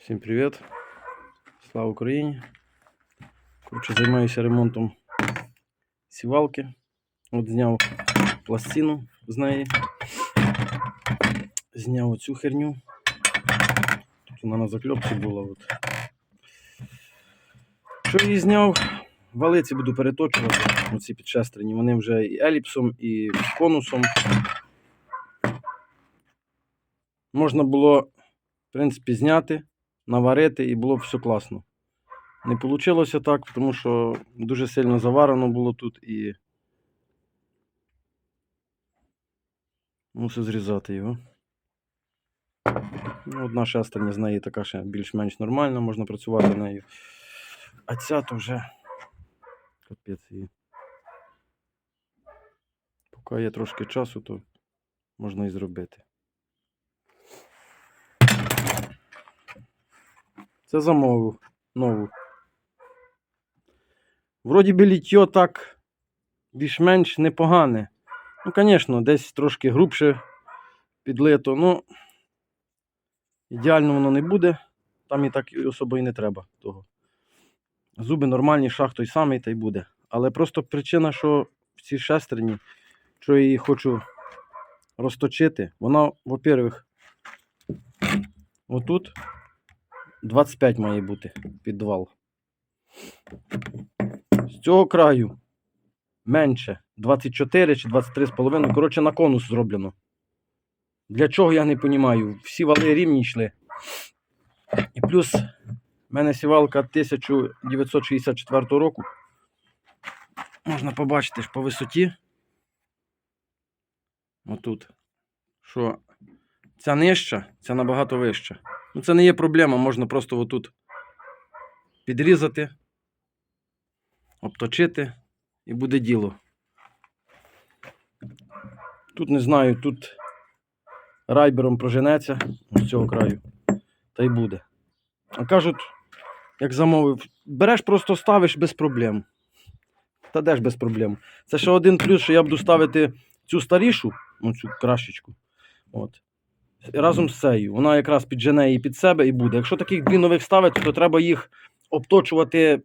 Всім привіт! Слава Україні! Коротше, займаюся ремонтом сівалки. От зняв пластину з неї. Зняв оцю херню. Тут вона на закльопці була. От. Що її зняв? Валиці буду переточувати. Оці підшестрені. Вони вже і еліпсом, і конусом. Можна було, в принципі, зняти наварити і було б все класно. Не вийшло так, тому що дуже сильно заварено було тут і мусив зрізати його. Ну, одна шестерня з неї така ще більш-менш нормальна, можна працювати нею. А ця то вже капець її. Поки є трошки часу, то можна і зробити. Це замовив нову. Вроді би літьо так більш-менш непогане. Ну, звісно, десь трошки грубше підлито. Ну, ідеально воно не буде. Там і так особо і не треба того. Зуби нормальні, шах той самий та й буде. Але просто причина, що в цій шестерні, що я її хочу розточити, вона, во-первых, отут 25 має бути підвал. З цього краю менше 24 чи 23,5. Коротше, на конус зроблено. Для чого я не розумію. Всі вали рівні йшли. І плюс в мене сівалка 1964 року. Можна побачити ж по висоті. Отут. Що ця нижча, ця набагато вища. Ну, це не є проблема, можна просто отут підрізати, обточити і буде діло. Тут не знаю, тут райбером проженеться з цього краю. Та й буде. А кажуть, як замовив, береш, просто ставиш без проблем. Та де ж без проблем. Це ще один плюс, що я буду ставити цю старішу, оцю крашечку. От разом з цією. Вона якраз піджене її під себе і буде. Якщо таких дві нових ставити, то треба їх обточувати,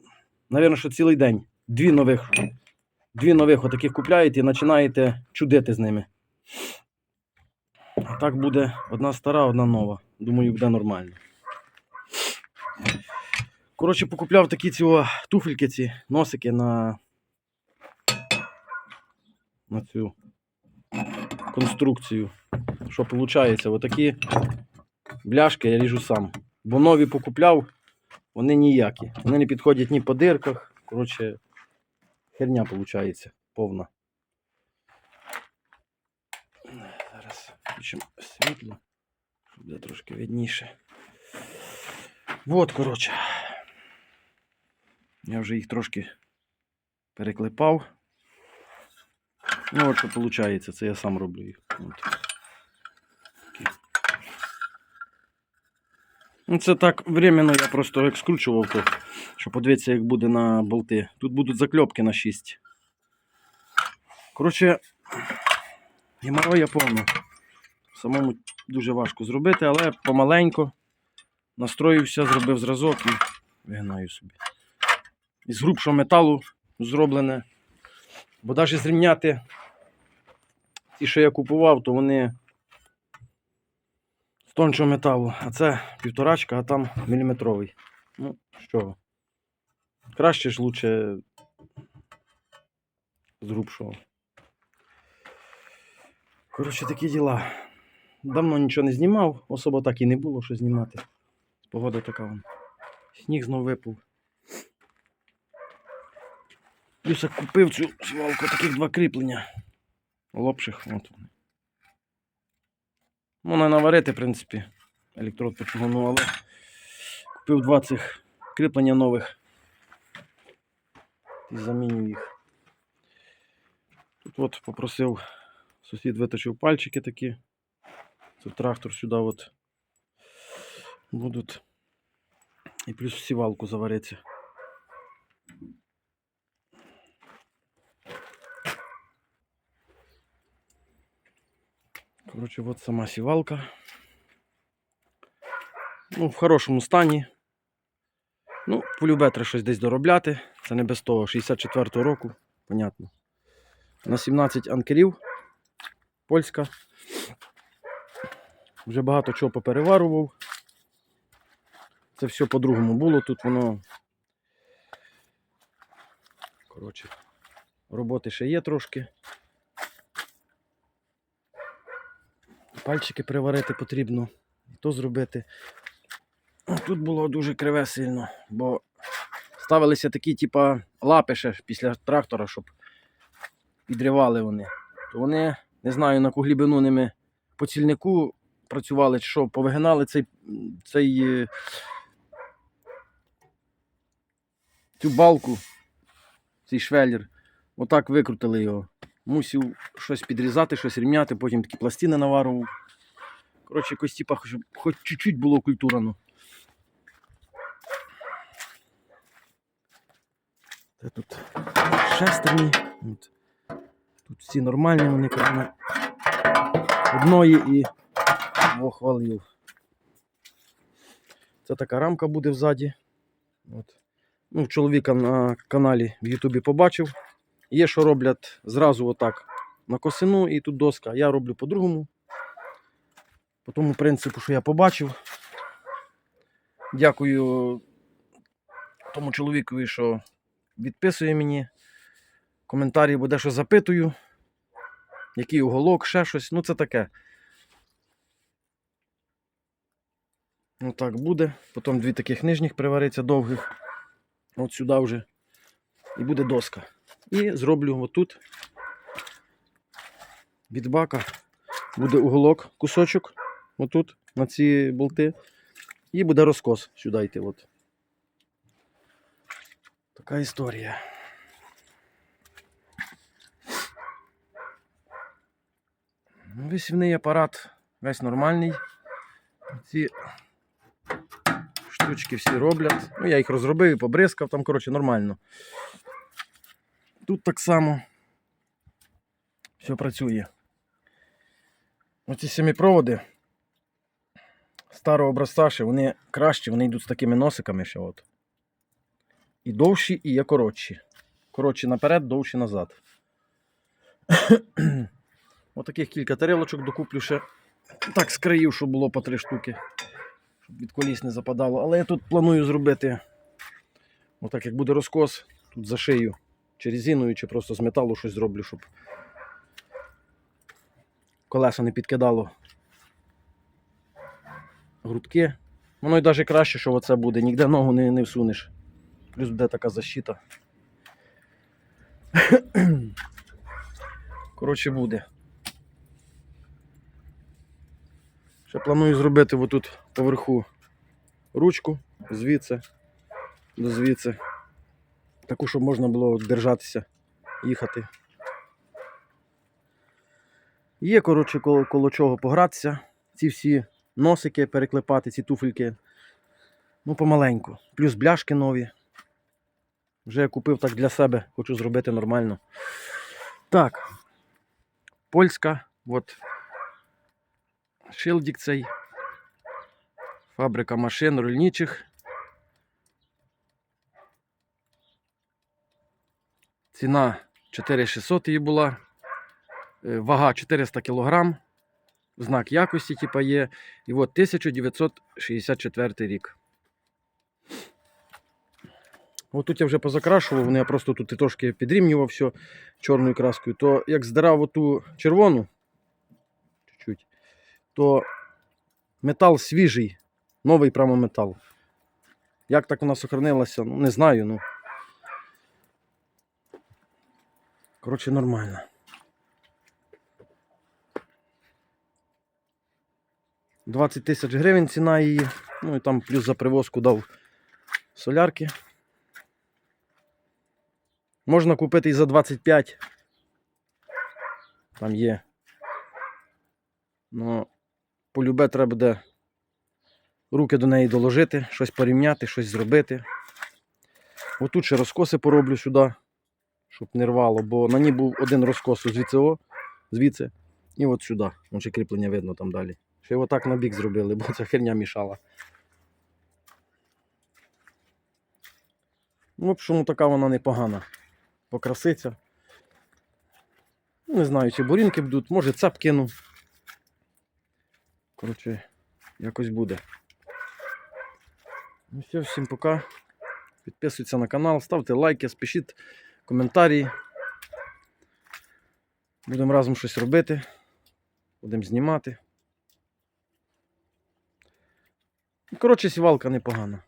напевно, що цілий день. Дві нових. Дві нових отаких купляєте і починаєте чудити з ними. Так буде одна стара, одна нова. Думаю, буде нормально. Коротше, покупляв такі ці туфельки, ці носики на, на цю конструкцію. Що виходить? Отакі бляшки я ріжу сам. Бо нові покупляв, вони ніякі. Вони не підходять ні по дирках. Коротше, херня виходить повна. Зараз включимо світло, щоб буде трошки видніше. От, коротше. Я вже їх трошки переклепав. Ну, от що виходить, це я сам роблю їх. От. Ну, це так временно я просто як скручував то, щоб подивитися, як буде на болти. Тут будуть закльопки на 6. Коротше, геморрой я повно. Самому дуже важко зробити, але помаленько настроївся, зробив зразок і вигнаю собі. Із грубшого металу зроблене. Бо навіть зрівняти ті, що я купував, то вони з тончого металу. А це півторачка, а там міліметровий. Ну, що? Краще ж лучше з грубшого. Коротше, такі діла. Давно нічого не знімав, особо так і не було, що знімати. Погода така. Сніг знов випав. Плюс купив цю свалку, таких два кріплення. Лопших. От. Можна наварити, в принципі, електрод почугуну, але купив два цих кріплення нових. І заміню їх. Тут от попросив, сусід виточив пальчики такі. Це трактор сюди от будуть. І плюс сівалку завариться. Коротше, от сама сівалка. Ну, в хорошому стані. Ну, полюбе треба щось десь доробляти. Це не без того. 64-го року, понятно. На 17 анкерів. Польська. Вже багато чого попереварував. Це все по-другому було. Тут воно. Коротше, роботи ще є трошки. Пальчики приварити потрібно. І то зробити. Тут було дуже криве сильно, бо ставилися такі, типа, лапи ще після трактора, щоб підривали вони. То вони, не знаю, на яку глибину ними по цільнику працювали, чи що, повигинали цей, цей, е, цю балку, цей швеллер. Отак викрутили його. Мусив щось підрізати, щось рівняти, потім такі пластини наварував. Коротше, якось типа, хоч чуть-чуть було культурано. Це тут шестерні. Тут всі нормальні, вони кроме одної і двох валів. Це така рамка буде взаді. От. Ну, чоловіка на каналі в Ютубі побачив. Є, що роблять зразу отак на косину і тут доска. Я роблю по-другому. По тому принципу, що я побачив. Дякую тому чоловікові, що відписує мені. Коментарі буде, що запитую. Який уголок, ще щось. Ну, це таке. Ну так буде. Потім дві таких нижніх привариться довгих. От сюди вже. І буде доска. І зроблю отут. Від бака буде уголок, кусочок. Отут, на ці болти. І буде розкос сюди йти. От. Така історія. Ну, Висівний апарат весь нормальний. Ці штучки всі роблять. Ну, я їх розробив побризкав, там, коротше, нормально. Тут так само все працює. Оці семіпроводи старого образця ще вони кращі, вони йдуть з такими носиками ще от. І довші, і є коротші. Коротші наперед, довші назад. Отаких кілька тарелочок докуплю ще. Так країв, щоб було по три штуки. Щоб від коліс не западало. Але я тут планую зробити. Отак як буде розкос, тут зашию чи резиною, чи просто з металу щось зроблю, щоб колеса не підкидало грудки. Воно й навіть краще, що оце буде, ніде ногу не, не всунеш. Плюс буде така защита. Коротше, буде. Ще планую зробити отут поверху ручку звідси до звідси. Таку, щоб можна було держатися, їхати. Є, коротше, коло, коло чого погратися. Ці всі носики переклепати, ці туфельки. Ну, помаленьку. Плюс бляшки нові. Вже я купив так для себе, хочу зробити нормально. Так. Польська, от. Шилдік цей. Фабрика машин рульничих. Ціна 4600 її була. Е, Вага 400 кг. Знак якості, типа є. І от 1964 рік. От тут я вже позакрашував, вони я просто тут і трошки підрівнював все чорною краскою. То як здирав оту червону, чуть-чуть, то метал свіжий, новий прямо метал. Як так вона сохранилася, ну не знаю, ну. Коротше, нормально. Двадцять тисяч гривень ціна її. Ну і там плюс за привозку дав солярки. Можна купити і за 25. Там є. Ну, полюбе треба буде руки до неї доложити, щось порівняти, щось зробити. Отут ще розкоси пороблю сюди, щоб не рвало, бо на ній був один розкос звідси, о, звідси і от сюди. Вон ще кріплення видно там далі. Ще його так на бік зробили, бо ця херня мішала. Ну, в общем, така вона непогана. Покраситься. Не знаю, чи бурінки будуть, може цап кину. Коротше, якось буде. Ну все, всім пока. Підписуйтесь на канал, ставте лайки, спішіть коментарі. Будемо разом щось робити. Будемо знімати. Коротше, сівалка непогана.